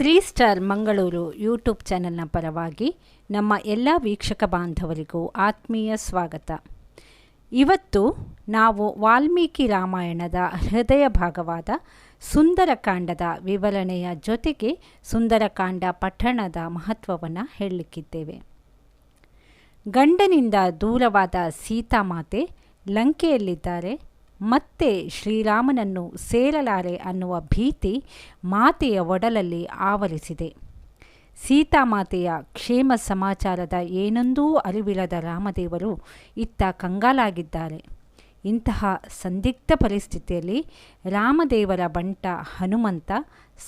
Three star Mangaluru YouTube ಚಾನೆಲ್ನ ಪರವಾಗಿ ನಮ್ಮ ಎಲ್ಲ ವೀಕ್ಷಕ ಬಾಂಧವರಿಗೂ ಆತ್ಮೀಯ ಸ್ವಾಗತ. ಇವತ್ತು ನಾವು ವಾಲ್ಮೀಕಿ ರಾಮಾಯಣದ ಹೃದಯ ಭಾಗವಾದ ಸುಂದರಕಾಂಡದ ವಿವರಣೆಯ ಜೊತೆಗೆ ಸುಂದರಕಾಂಡ ಪಠಣದ ಮಹತ್ವವನ್ನು ಹೇಳಲಿಕ್ಕಿದ್ದೇವೆ. ಗಂಡನಿಂದ ದೂರವಾದ ಸೀತಾಮಾತೆ ಲಂಕೆಯಲ್ಲಿದ್ದಾರೆ. ಮತ್ತೆ ಶ್ರೀರಾಮನನ್ನು ಸೇರಲಾರೆ ಅನ್ನುವ ಭೀತಿ ಮಾತೆಯ ಒಡಲಲ್ಲಿ ಆವರಿಸಿದೆ. ಸೀತಾಮಾತೆಯ ಕ್ಷೇಮ ಸಮಾಚಾರದ ಏನೊಂದೂ ಅರಿವಿಲ್ಲದ ರಾಮದೇವರು ಇತ್ತ ಕಂಗಾಲಾಗಿದ್ದಾರೆ. ಇಂತಹ ಸಂದಿಗ್ಧ ಪರಿಸ್ಥಿತಿಯಲ್ಲಿ ರಾಮದೇವರ ಬಂಟ ಹನುಮಂತ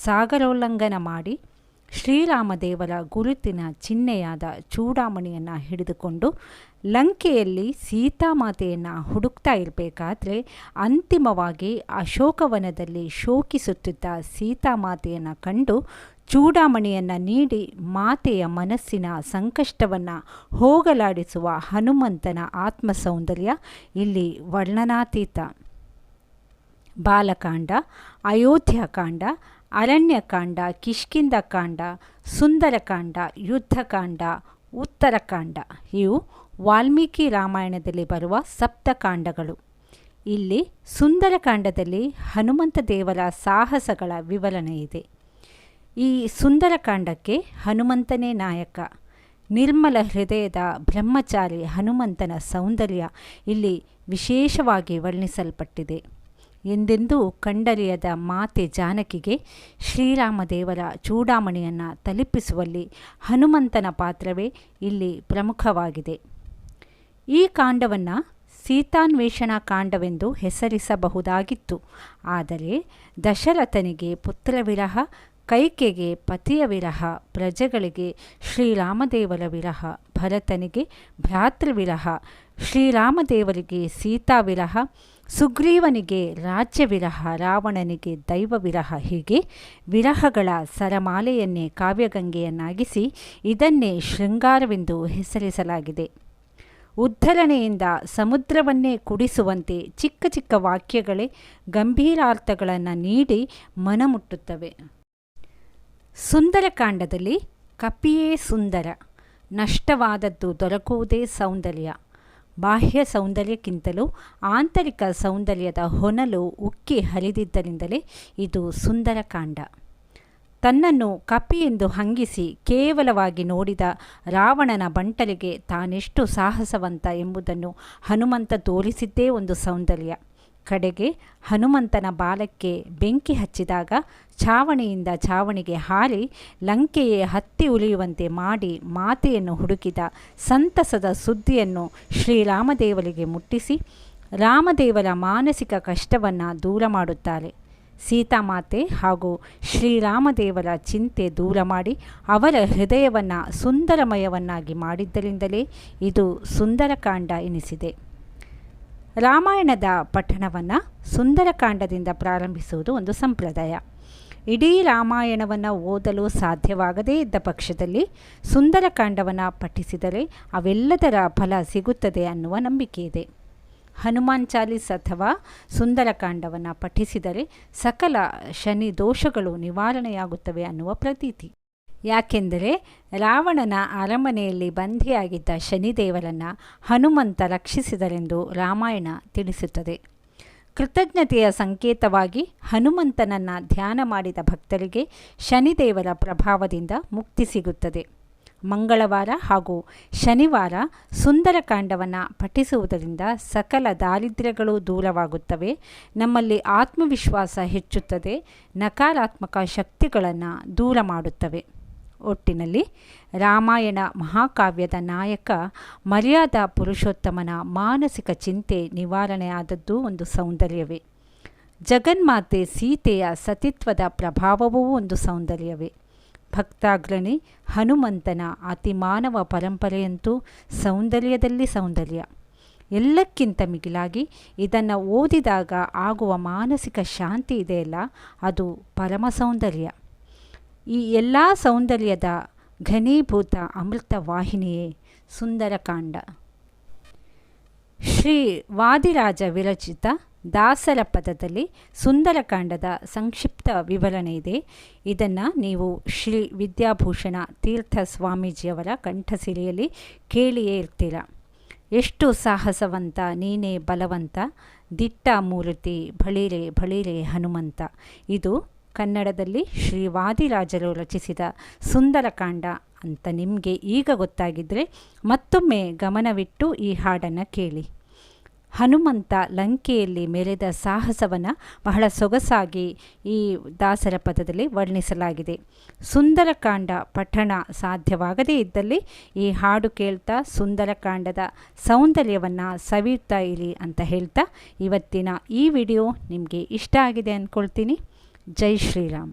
ಸಾಗರೋಲ್ಲಂಘನ ಮಾಡಿ ಶ್ರೀರಾಮದೇವರ ಗುರುತಿನ ಚಿಹ್ನೆಯಾದ ಚೂಡಾಮಣಿಯನ್ನು ಹಿಡಿದುಕೊಂಡು ಲಂಕೆಯಲ್ಲಿ ಸೀತಾಮಾತೆಯನ್ನು ಹುಡುಕ್ತಾ ಇರಬೇಕಾದ್ರೆ ಅಂತಿಮವಾಗಿ ಅಶೋಕವನದಲ್ಲಿ ಶೋಕಿಸುತ್ತಿದ್ದ ಸೀತಾಮಾತೆಯನ್ನು ಕಂಡು ಚೂಡಾಮಣಿಯನ್ನು ನೀಡಿ ಮಾತೆಯ ಮನಸ್ಸಿನ ಸಂಕಷ್ಟವನ್ನು ಹೋಗಲಾಡಿಸುವ ಹನುಮಂತನ ಆತ್ಮ ಸೌಂದರ್ಯ ಇಲ್ಲಿ ವರ್ಣನಾತೀತ. ಬಾಲಕಾಂಡ ಅಯೋಧ್ಯಕಾಂಡ ಅರಣ್ಯಕಾಂಡ ಕಿಷ್ಕಿಂದಕಾಂಡ ಸುಂದರಕಾಂಡ, ಯುದ್ಧಕಾಂಡ, ಉತ್ತರಕಾಂಡ ಇವು ವಾಲ್ಮೀಕಿ ರಾಮಾಯಣದಲ್ಲಿ ಬರುವ ಸಪ್ತಕಾಂಡಗಳು. ಇಲ್ಲಿ ಸುಂದರಕಾಂಡದಲ್ಲಿ ಹನುಮಂತ ದೇವರ ಸಾಹಸಗಳ ವಿವರಣೆ ಇದೆ. ಈ ಸುಂದರಕಾಂಡಕ್ಕೆ ಹನುಮಂತನೇ ನಾಯಕ. ನಿರ್ಮಲ ಹೃದಯದ ಬ್ರಹ್ಮಚಾರಿ ಹನುಮಂತನ ಸೌಂದರ್ಯ ಇಲ್ಲಿ ವಿಶೇಷವಾಗಿ ವರ್ಣಿಸಲ್ಪಟ್ಟಿದೆ. ಎಂದೆಂದೂ ಕಂಡರಿಯದ ಮಾತೆ ಜಾನಕಿಗೆ ಶ್ರೀರಾಮದೇವರ ಚೂಡಾಮಣಿಯನ್ನು ತಲುಪಿಸುವಲ್ಲಿ ಹನುಮಂತನ ಪಾತ್ರವೇ ಇಲ್ಲಿ ಪ್ರಮುಖವಾಗಿದೆ. ಈ ಕಾಂಡವನ್ನು ಸೀತಾನ್ವೇಷಣಾ ಕಾಂಡವೆಂದು ಹೆಸರಿಸಬಹುದಾಗಿತ್ತು. ಆದರೆ ದಶರಥನಿಗೆ ಪುತ್ರವಿರಹ ಕೈಕೆಗೆ ಪತಿಯ ವಿರಹ, ಪ್ರಜೆಗಳಿಗೆ ಶ್ರೀರಾಮದೇವರ ವಿರಹ, ಭರತನಿಗೆ ಭ್ರಾತೃವಿರಹ ಶ್ರೀರಾಮದೇವರಿಗೆ ಸೀತಾ ವಿರಹ ಸುಗ್ರೀವನಿಗೆ ರಾಜ್ಯ ವಿರಹ ರಾವಣನಿಗೆ ದೈವ ವಿರಹ ಹೀಗೆ ವಿರಹಗಳ ಸರಮಾಲೆಯನ್ನೇ ಕಾವ್ಯಗಂಗೆಯನ್ನಾಗಿಸಿ ಇದನ್ನೇ ಶೃಂಗಾರವೆಂದು ಹೆಸರಿಸಲಾಗಿದೆ. ಉದ್ಧರಣೆಯಿಂದ ಸಮುದ್ರವನ್ನೇ ಕುಡಿಸುವಂತೆ ಚಿಕ್ಕ ಚಿಕ್ಕ ವಾಕ್ಯಗಳೇ ಗಂಭೀರಾರ್ಥಗಳನ್ನು ನೀಡಿ ಮನಮುಟ್ಟುತ್ತವೆ. ಸುಂದರಕಾಂಡದಲ್ಲಿ ಕಪಿಯೇ ಸುಂದರ, ನಷ್ಟವಾದದ್ದು ದೊರಕುವುದೇ ಸೌಂದರ್ಯ. ಬಾಹ್ಯ ಸೌಂದರ್ಯಕ್ಕಿಂತಲೂ ಆಂತರಿಕ ಸೌಂದರ್ಯದ ಹೊನಲು ಉಕ್ಕಿ ಹರಿದಿದ್ದರಿಂದಲೇ ಇದು ಸುಂದರಕಾಂಡ ತನ್ನನ್ನು ಕಪಿ ಎಂದು ಹಂಗಿಸಿ ಕೇವಲವಾಗಿ ನೋಡಿದ ರಾವಣನ ಬಂಟಲಿಗೆ ತಾನೆಷ್ಟು ಸಾಹಸವಂತ ಎಂಬುದನ್ನು ಹನುಮಂತ ತೋರಿಸಿದ್ದೇ ಒಂದು ಸೌಂದರ್ಯ. ಕಡೆಗೆ ಹನುಮಂತನ ಬಾಲಕ್ಕೆ ಬೆಂಕಿ ಹಚ್ಚಿದಾಗ ಛಾವಣಿಯಿಂದ ಛಾವಣಿಗೆ ಹಾರಿ ಲಂಕೆಯೇ ಹತ್ತಿ ಉಳಿಯುವಂತೆ ಮಾಡಿ ಮಾತೆಯನ್ನು ಹುಡುಕಿದ ಸಂತಸದ ಸುದ್ದಿಯನ್ನು ಶ್ರೀರಾಮದೇವರಿಗೆ ಮುಟ್ಟಿಸಿ ರಾಮದೇವರ ಮಾನಸಿಕ ಕಷ್ಟವನ್ನು ದೂರ ಮಾಡುತ್ತಾರೆ. ಸೀತಾಮಾತೆ ಹಾಗೂ ಶ್ರೀರಾಮದೇವರ ಚಿಂತೆ ದೂರ ಮಾಡಿ ಅವರ ಹೃದಯವನ್ನು ಸುಂದರಮಯವನ್ನಾಗಿ ಮಾಡಿದ್ದರಿಂದಲೇ ಇದು ಸುಂದರಕಾಂಡ ಎನಿಸಿದೆ. ರಾಮಾಯಣದ ಪಠಣವನ್ನು ಸುಂದರಕಾಂಡದಿಂದ ಪ್ರಾರಂಭಿಸುವುದು ಒಂದು ಸಂಪ್ರದಾಯ. ಇಡೀ ರಾಮಾಯಣವನ್ನು ಓದಲು ಸಾಧ್ಯವಾಗದೇ ಇದ್ದ ಪಕ್ಷದಲ್ಲಿ ಸುಂದರಕಾಂಡವನ್ನು ಪಠಿಸಿದರೆ ಅವೆಲ್ಲದರ ಫಲ ಸಿಗುತ್ತದೆ ಅನ್ನುವ ನಂಬಿಕೆ ಇದೆ. ಹನುಮಾನ್ ಚಾಲೀಸ್ ಅಥವಾ ಸುಂದರಕಾಂಡವನ್ನು ಪಠಿಸಿದರೆ ಸಕಲ ಶನಿ ದೋಷಗಳು ನಿವಾರಣೆಯಾಗುತ್ತವೆ ಅನ್ನುವ ಪ್ರತೀತಿ. ಯಾಕೆಂದರೆ ರಾವಣನ ಅರಮನೆಯಲ್ಲಿ ಬಂಧಿಯಾಗಿದ್ದ ಶನಿದೇವರನ್ನು ಹನುಮಂತ ರಕ್ಷಿಸಿದರೆಂದು ರಾಮಾಯಣ ತಿಳಿಸುತ್ತದೆ. ಕೃತಜ್ಞತೆಯ ಸಂಕೇತವಾಗಿ ಹನುಮಂತನನ್ನು ಧ್ಯಾನ ಮಾಡಿದ ಭಕ್ತರಿಗೆ ಶನಿದೇವರ ಪ್ರಭಾವದಿಂದ ಮುಕ್ತಿ ಸಿಗುತ್ತದೆ. ಮಂಗಳವಾರ ಹಾಗೂ ಶನಿವಾರ ಸುಂದರಕಾಂಡವನ್ನು ಪಠಿಸುವುದರಿಂದ ಸಕಲ ದಾರಿದ್ರ್ಯಗಳು ದೂರವಾಗುತ್ತವೆ. ನಮ್ಮಲ್ಲಿ ಆತ್ಮವಿಶ್ವಾಸ ಹೆಚ್ಚುತ್ತದೆ. ನಕಾರಾತ್ಮಕ ಶಕ್ತಿಗಳನ್ನು ದೂರ ಮಾಡುತ್ತವೆ. ಒಟ್ಟಿನಲ್ಲಿ ರಾಮಾಯಣ ಮಹಾಕಾವ್ಯದ ನಾಯಕ ಮರ್ಯಾದ ಪುರುಷೋತ್ತಮನ ಮಾನಸಿಕ ಚಿಂತೆ ನಿವಾರಣೆಯಾದದ್ದು ಒಂದು ಸೌಂದರ್ಯವೇ. ಜಗನ್ಮಾತೆ ಸೀತೆಯ ಸತಿತ್ವದ ಪ್ರಭಾವವೂ ಒಂದು ಸೌಂದರ್ಯವೇ. ಭಕ್ತಾಗ್ರಣಿ ಹನುಮಂತನ ಅತಿಮಾನವ ಪರಂಪರೆಯಂತೂ ಸೌಂದರ್ಯದಲ್ಲಿ ಸೌಂದರ್ಯ. ಎಲ್ಲಕ್ಕಿಂತ ಮಿಗಿಲಾಗಿ ಇದನ್ನು ಓದಿದಾಗ ಆಗುವ ಮಾನಸಿಕ ಶಾಂತಿ ಇದೆಯಲ್ಲ, ಅದು ಪರಮ ಸೌಂದರ್ಯ. ಈ ಎಲ್ಲ ಸೌಂದರ್ಯದ ಘನೀಭೂತ ಅಮೃತ ವಾಹಿನಿಯೇ ಸುಂದರಕಾಂಡ. ಶ್ರೀ ವಾದಿರಾಜ ವಿರಚಿತ ದಾಸರ ಪದದಲ್ಲಿ ಸುಂದರಕಾಂಡದ ಸಂಕ್ಷಿಪ್ತ ವಿವರಣೆ ಇದೆ. ಇದನ್ನು ನೀವು ಶ್ರೀ ವಿದ್ಯಾಭೂಷಣ ತೀರ್ಥ ಸ್ವಾಮೀಜಿಯವರ ಕಂಠಸಿರಿಯಲ್ಲಿ ಕೇಳಿಯೇ ಇರ್ತೀರ. ಎಷ್ಟು ಸಾಹಸವಂತ, ನೀನೇ ಬಲವಂತ, ದಿಟ್ಟ ಮೂರ್ತಿ ಬಳಿರೆ ಬಳಿರೆ ಹನುಮಂತ. ಇದು ಕನ್ನಡದಲ್ಲಿ ಶ್ರೀ ವಾದಿರಾಜರು ರಚಿಸಿದ ಸುಂದರಕಾಂಡ ಅಂತ ನಿಮಗೆ ಈಗ ಗೊತ್ತಾಗಿದ್ದರೆ ಮತ್ತೊಮ್ಮೆ ಗಮನವಿಟ್ಟು ಈ ಹಾಡನ್ನು ಕೇಳಿ. ಹನುಮಂತ ಲಂಕೆಯಲ್ಲಿ ಮೆರೆದ ಸಾಹಸವನ್ನು ಬಹಳ ಸೊಗಸಾಗಿ ಈ ದಾಸರ ಪದದಲ್ಲಿ ವರ್ಣಿಸಲಾಗಿದೆ. ಸುಂದರಕಾಂಡ ಪಠಣ ಸಾಧ್ಯವಾಗದೇ ಇದ್ದಲ್ಲಿ ಈ ಹಾಡು ಕೇಳ್ತಾ ಸುಂದರಕಾಂಡದ ಸೌಂದರ್ಯವನ್ನು ಸವಿಯುತ್ತಾ ಇರಿ ಅಂತ ಹೇಳ್ತಾ ಇವತ್ತಿನ ಈ ವಿಡಿಯೋ ನಿಮಗೆ ಇಷ್ಟ ಆಗಿದೆ ಅಂದ್ಕೊಳ್ತೀನಿ. जय श्री राम